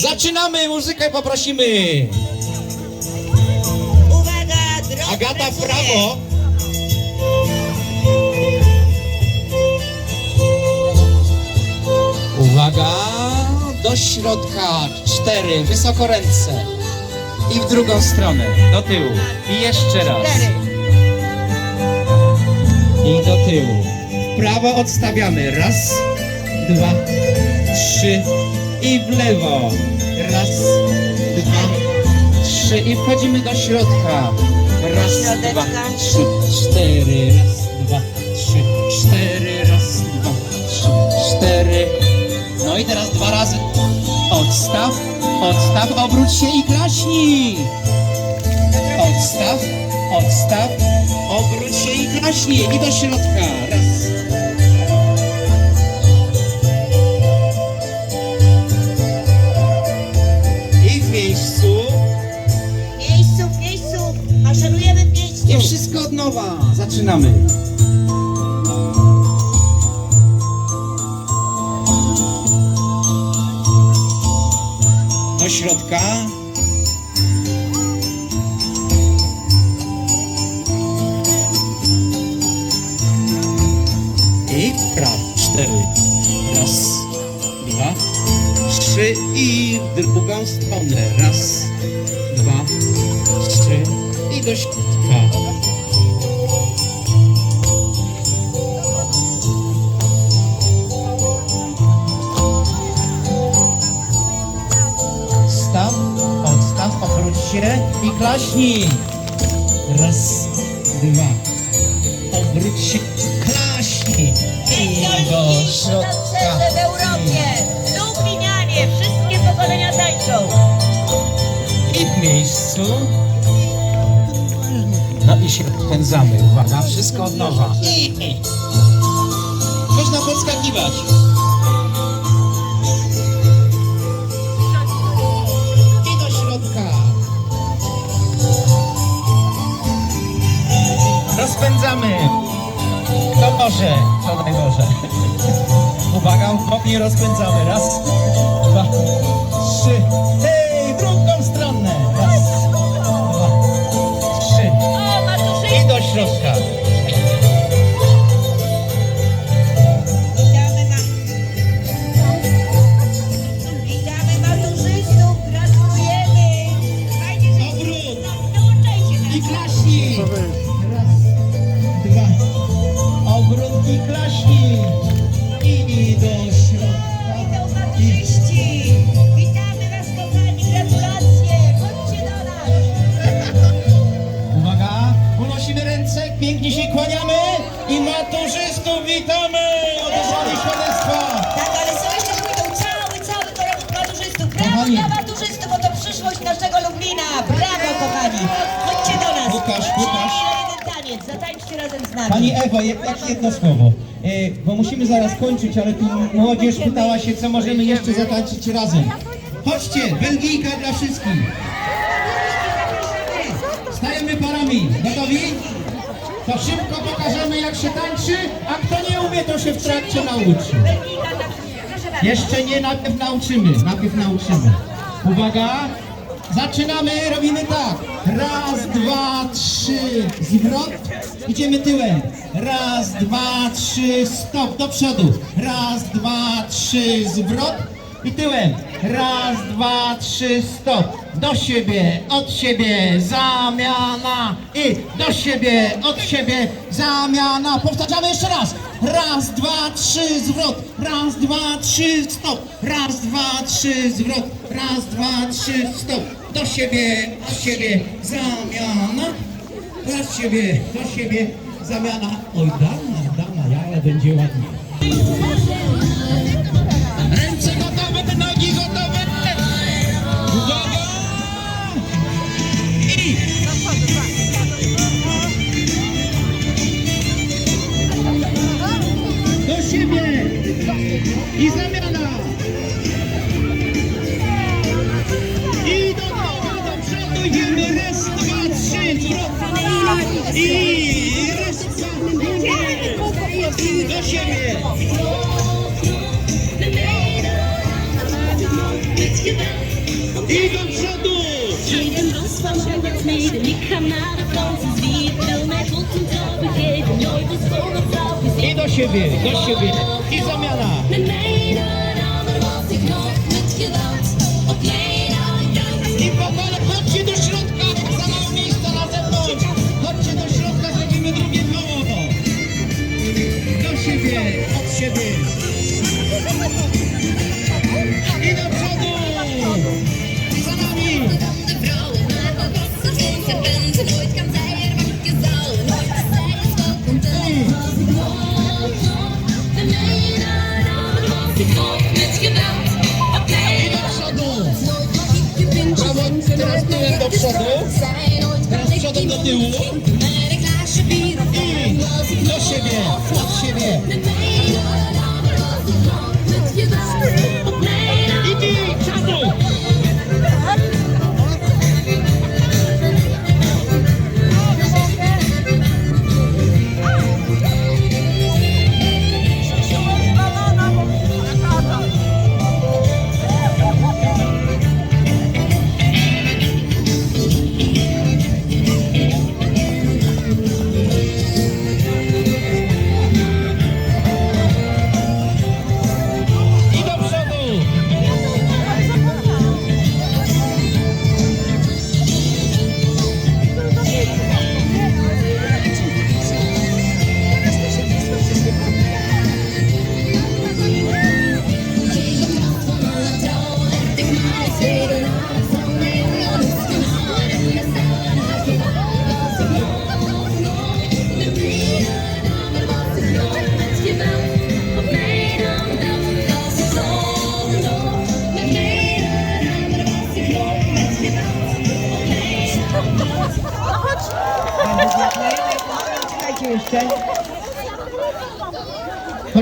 Zaczynamy, muzykę poprosimy. Uwaga, drog Agata w prawo. Uwaga, do środka. Cztery, wysoko ręce. I w drugą stronę, do tyłu. I jeszcze raz. I do tyłu. W prawo odstawiamy. Raz, dwa, trzy. I w lewo. Raz, dwa, trzy. I wchodzimy do środka. Raz, dwa, trzy, cztery. Raz, dwa, trzy, cztery. Raz, dwa, trzy, cztery. No i teraz dwa razy. Odstaw, odstaw, obróć się i klaśnij. Odstaw, odstaw, obróć się i klaśnij. I do środka. Raz. Zaczynamy. Do środka. I prawo. Cztery. Raz, dwa, trzy i w drugą stronę. Raz, dwa, trzy i do środka. Się i klaśnij. Raz, dwa. Obróć się, klaśnij. I do środka. W Europie. Lublinianie. Wszystkie pokolenia tańczą. I w miejscu. No i się odpędzamy. Uwaga, wszystko od nowa. I, i. Można podskakiwać. To najgorzej. Uwaga, uchopnie rozpędzamy. Raz, dwa, trzy. Hej, drugą stronę. Raz, dwa, trzy. I do środka. Obrót i do środka. Maturzyści. Witamy was, kochani. Gratulacje. Chodźcie do nas. Uwaga, unosimy ręce, pięknie się kłaniamy i maturzystów witamy! Odesłali świadectwa! Tak, ale są jeszcze pójdą cały, cały korok maturzystów. Brawo dla maturzystów, bo to przyszłość naszego Lublina. Brawo, kochani. Chodźcie do nas. Łukasz, Trzy Łukasz. na jeden taniec. Zatańczcie razem z nami. Pani Ewo, je- jak jedno słowo, e, bo musimy zaraz kończyć, ale tu młodzież pytała się, co możemy jeszcze zatańczyć razem. Chodźcie, Belgijka dla wszystkich. Stajemy parami. Gotowi? To szybko pokażemy, jak się tańczy, a kto nie umie, to się w trakcie nauczy. Belgijka dla wszystkich. Proszę bardzo. Jeszcze nie, najpierw nauczymy, najpierw nauczymy. Uwaga, zaczynamy, robimy tak. Zwrot, idziemy tyłem. Raz, dwa, trzy, stop, do przodu. Raz, dwa, trzy, zwrot i tyłem. Raz, dwa, trzy, stop. Do siebie, od siebie, zamiana i do siebie, od siebie, zamiana. Powtarzamy jeszcze raz. Raz, dwa, trzy, zwrot. Raz, dwa, trzy, stop. Raz, dwa, trzy, zwrot. Raz, dwa, trzy, stop. Do siebie, od siebie, zamiana. Do siebie, do siebie, zamiana. Oj, dana, dana, ale będzie ładnie. Ręce gotowe, nogi gotowe. Uwaga! I do siebie i zamiana. I do tyłu, do przodu i do siebie. I do przodu. Jeden los van mij mede, ik ga naar de Franse zwier. Wil mij God een trouw begeven, nooit als voor een vrouw gezien. I do siebie, do siebie. I zamiana. Geweld op I do przodu. Mag ik je puntje Prawo, wensen, teraz tyłem do przodu. Teraz przodem do tyłu. I do siebie, od Czekajcie jeszcze.